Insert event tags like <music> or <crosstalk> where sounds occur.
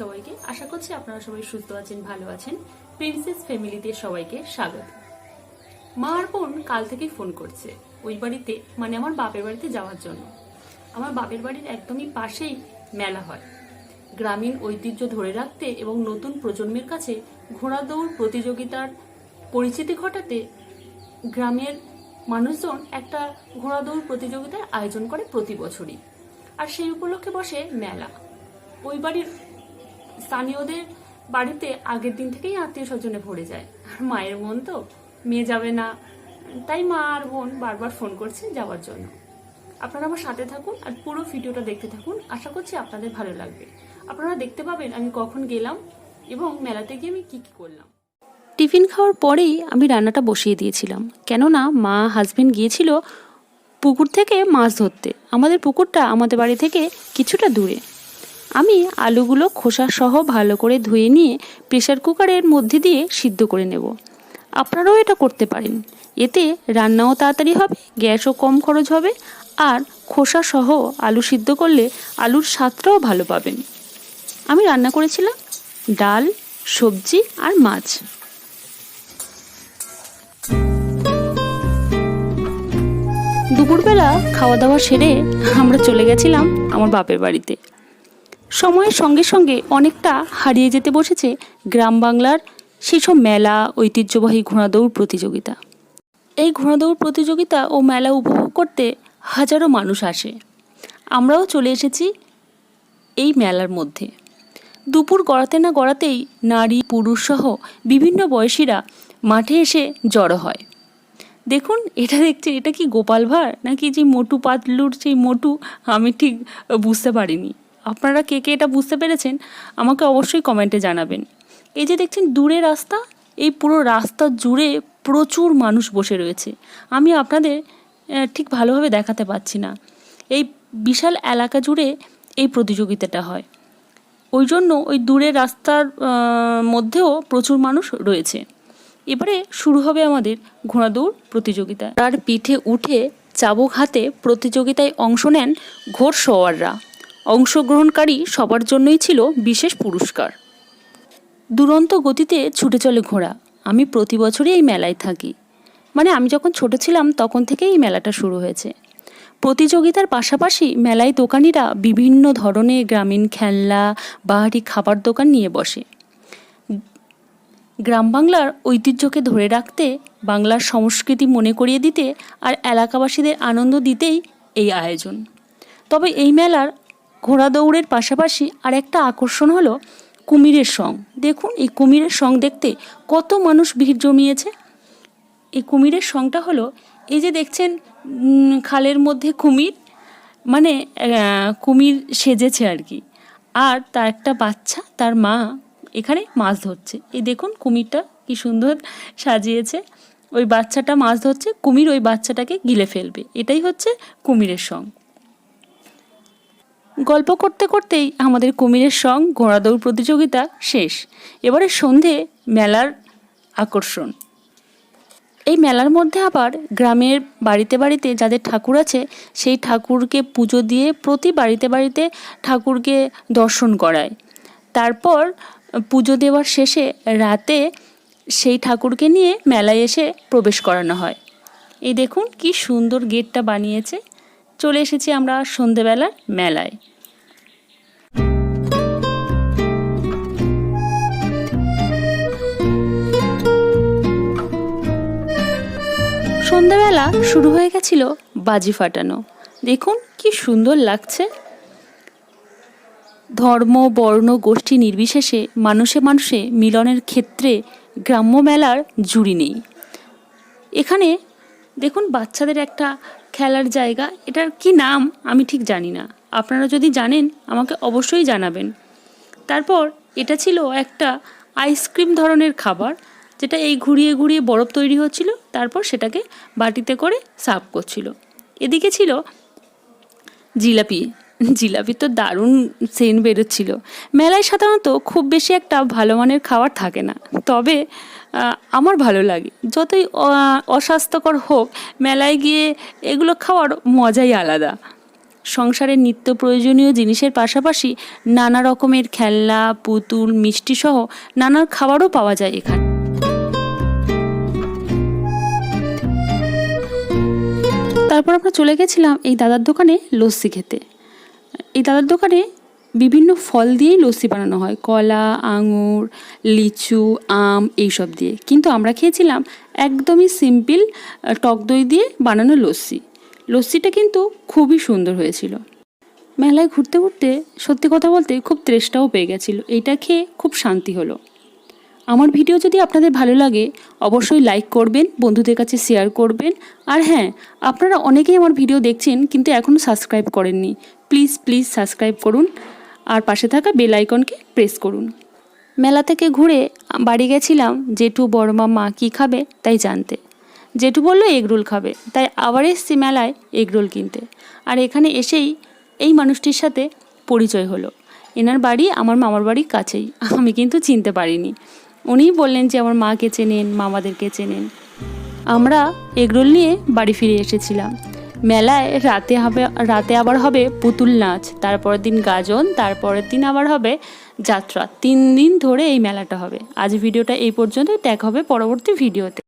সবাইকে। আশা করছি আপনারা সবাই সুস্থ আছেন, ভালো আছেন। প্রিন্সেস ফ্যামিলিতে সবাইকে স্বাগত। মা আর বোন কাল থেকেই ফোন করছে ওই বাড়িতে মানে আমার বাপের বাড়িতে যাওয়ার জন্য। আমার বাপের বাড়ির একদমই পাশেই মেলা হয়। গ্রামীণ ঐতিহ্য ধরে রাখতে এবং নতুন প্রজন্মের কাছে ঘোড়া দৌড় প্রতিযোগিতার পরিচিতি ঘটাতে গ্রামের মানুষজন একটা ঘোড়া দৌড় প্রতিযোগিতার আয়োজন করে প্রতি বছরই। আর সেই উপলক্ষে বসে মেলা। ওই বাড়ির স্থানীয়দের বাড়িতে আগের দিন থেকেই আত্মীয় স্বজনে ভরে যায়। আর মায়ের মন তো মেয়ে যাবে না। তাই মা আর বোন বারবার ফোন করছে যাওয়ার জন্য। আপনারা আমার সাথে থাকুন আর পুরো ভিডিওটা দেখতে থাকুন। আশা করছি আপনাদের ভালো লাগবে। আপনারা দেখতে পাবেন আমি কখন গেলাম এবং মেলাতে গিয়ে আমি কি কি করলাম। টিফিন খাওয়ার পরেই আমি রান্নাটা বসিয়ে দিয়েছিলাম। কেননা মা হাজবেন্ড গিয়েছিল পুকুর থেকে মাছ ধরতে। আমাদের পুকুরটা আমাদের বাড়ি থেকে কিছুটা দূরে। আমি আলুগুলো খোসা সহ ভালো করে ধুয়ে নিয়ে প্রেসার কুকারের মধ্যে দিয়ে সিদ্ধ করে নেব। আপনারাও এটা করতে পারেন। এতে রান্নাও তাড়াতাড়ি হবে, গ্যাসও কম খরচ হবে আর খোসা সহ আলু সিদ্ধ করলে আলুর স্বাদটাও ভালো পাবেন। আমি রান্না করেছিলাম ডাল, সবজি আর মাছ। দুপুরবেলা খাওয়া দাওয়া সেরে আমরা চলে গেছিলাম আমার বাপের বাড়িতে। সময়ের সঙ্গে সঙ্গে অনেকটা হারিয়ে যেতে বসেছে গ্রাম বাংলার সেসব মেলা, ঐতিহ্যবাহী ঘোড়াদৌড় প্রতিযোগিতা। এই ঘোড়াদৌড় প্রতিযোগিতা ও মেলা উপভোগ করতে হাজারো মানুষ আসে। আমরাও চলে এসেছি এই মেলার মধ্যে। দুপুর গড়াতে না গড়াতেই নারী, পুরুষ সহ বিভিন্ন বয়সীরা মাঠে এসে জড়ো হয়। দেখুন, এটা দেখছি, এটা কি গোপাল ভাঁড়? নাকি যে মোটু পাতলুর সেই মোটু? আমি ঠিক বুঝতে পারিনি। আপনারা কে কে এটা বুঝতে পেরেছেন? আমাকে অবশ্যই কমেন্টে জানাবেন। এই যে দেখছেন, দূরে রাস্তা, এই পুরো রাস্তা জুড়ে প্রচুর মানুষ বসে রয়েছে। আমি আপনাদের ঠিক ভালোভাবে দেখাতে পাচ্ছি না। এই বিশাল এলাকা জুড়ে এই প্রতিযোগিতাটা হয়। ওই জন্য ওই দূরের রাস্তার মধ্যেও প্রচুর মানুষ রয়েছে। এবারে শুরু হবে আমাদের ঘোড়াদৌড় প্রতিযোগিতা তার পিঠে উঠে চাবুক হাতে প্রতিযোগিতায় অংশ নেন ঘোড়সওয়াররা অংশগ্রহণকারী সবার জন্যই ছিল বিশেষ পুরস্কার। দুরন্ত গতিতে ছুটে চলে ঘোড়া। আমি প্রতি বছরই এই মেলায় থাকি। মানে আমি যখন ছোট ছিলাম তখন থেকেই এই মেলাটা শুরু হয়েছে। প্রতিযোগিতার পাশাপাশি মেলায় দোকানিরা বিভিন্ন ধরনের গ্রামীণ খেলনা, বাহারি খাবার দোকান নিয়ে বসে। গ্রাম বাংলার ঐতিহ্যকে ধরে রাখতে বাংলার সংস্কৃতি মনে করিয়ে দিতে আর এলাকাবাসীদের আনন্দ দিতেই এই আয়োজন। তবে এই মেলার ঘোড়া দৌড়ের পাশাপাশি আর একটা আকর্ষণ হলো কুমিরের সং। দেখুন, এই কুমিরের সং দেখতে কত মানুষ ভিড় জমিয়েছে। এই কুমিরের সংটা হলো, এই যে দেখছেন খালের মধ্যে কুমির মানে কুমির সেজেছে আর কি। আর তার একটা বাচ্চা, তার মা এখানে মাছ ধরছে। এই দেখুন কুমিরটা কি সুন্দর সাজিয়েছে। ওই বাচ্চাটা মাছ ধরছে, কুমির ওই বাচ্চাটাকে গিলে ফেলবে। এটাই হচ্ছে কুমিরের সং গল্প করতে করতেই আমাদের কুমিরের সং ঘোড়াদৌড় প্রতিযোগিতা শেষ। এবারে সন্ধে মেলার আকর্ষণ। এই মেলার মধ্যে আবার গ্রামের বাড়িতে বাড়িতে যাদের ঠাকুর আছে, সেই ঠাকুরকে পুজো দিয়ে প্রতি বাড়িতে বাড়িতে ঠাকুরকে দর্শন করায়। তারপর পুজো দেওয়ার শেষে রাতে সেই ঠাকুরকে নিয়ে মেলায় এসে প্রবেশ করানো হয়। এই দেখুন কি সুন্দর গেটটা বানিয়েছে। চলে এসেছি আমরা সন্ধেবেলার মেলায়। সন্ধ্যাবেলা শুরু হয়ে গেছিল বাজি ফাটানো। দেখুন কি সুন্দর লাগছে। ধর্ম, বর্ণ, গোষ্ঠী নির্বিশেষে মানুষে মানুষে মিলনের ক্ষেত্রে গ্রাম্য মেলার জুড়ি নেই। এখানে দেখুন বাচ্চাদের একটা খেলার জায়গা, এটার কি নাম আমি ঠিক জানি না। আপনারা যদি জানেন, আমাকে অবশ্যই জানাবেন। তারপর এটা ছিল একটা আইসক্রিম ধরনের খাবার, যেটা এই ঘুরিয়ে ঘুরিয়ে বরফ তৈরি হচ্ছিল, তারপর সেটাকে বাটিতে করে সার্ভ করছিল। এদিকে ছিল জিলাপি। <laughs> জিলাপি তো দারুণ সেন্ট বেরোচ্ছিল। মেলায় সাধারণত খুব বেশি একটা ভালো মানের খাবার থাকে না। তবে আমার ভালো লাগে। যতই অস্বাস্থ্যকর হোক, মেলায় গিয়ে এগুলো খাওয়ার মজাই আলাদা। সংসারের নিত্য প্রয়োজনীয় জিনিসের পাশাপাশি নানা রকমের খেলনা, পুতুল, মিষ্টি সহ নানা খাবারও পাওয়া যায় এখানে। তারপর আমরা চলে গেছিলাম এই দাদার দোকানে লস্যি খেতে। এই দাদার দোকানে বিভিন্ন ফল দিয়েই লস্যি বানানো হয়। কলা, আঙুর, লিচু, আম এইসব দিয়ে। কিন্তু আমরা খেয়েছিলাম একদমই সিম্পল টক দই দিয়ে বানানো লস্যি। লস্যিটা কিন্তু খুবই সুন্দর হয়েছিল। মেলায় ঘুরতে ঘুরতে সত্যি কথা বলতে খুব তেষ্টাও পেয়ে গেছিল। এইটা খেয়ে খুব শান্তি হলো। আমার ভিডিও যদি আপনাদের ভালো লাগে, অবশ্যই লাইক করবেন, বন্ধুদের কাছে শেয়ার করবেন। আর হ্যাঁ আপনারা অনেকেই আমার ভিডিও দেখছেন, কিন্তু এখনও সাবস্ক্রাইব করেননি। প্লিজ প্লিজ সাবস্ক্রাইব করুন। আর পাশে থাকা বেল আইকনকে প্রেস করুন। মেলা থেকে ঘুরে বাড়ি গেছিলাম, জেঠু বড়মা মা কী খাবে তাই জানতে। জেঠু বলল, এগরোল খাবে। তাই আবার এসছি মেলায় এগরোল কিনতে। আর এখানে এসেই এই মানুষটির সাথে পরিচয় হলো। এনার বাড়ি আমার মামার বাড়ির কাছেই। আমি কিন্তু চিনতে পারিনি। উনিই বললেন যে আমার মাকে চেনেন, মামাদেরকে চেনেন। আমরা এগরোল নিয়ে বাড়ি ফিরে এসেছিলাম। মেলায় রাতে হবে, রাতে আবার হবে পুতুল নাচ, তারপরের দিন গাজন, তারপরের দিন আবার হবে যাত্রা। তিন দিন ধরে এই মেলাটা হবে। আজ ভিডিওটা এই পর্যন্ত ত্যাগ হবে পরবর্তী ভিডিওতে।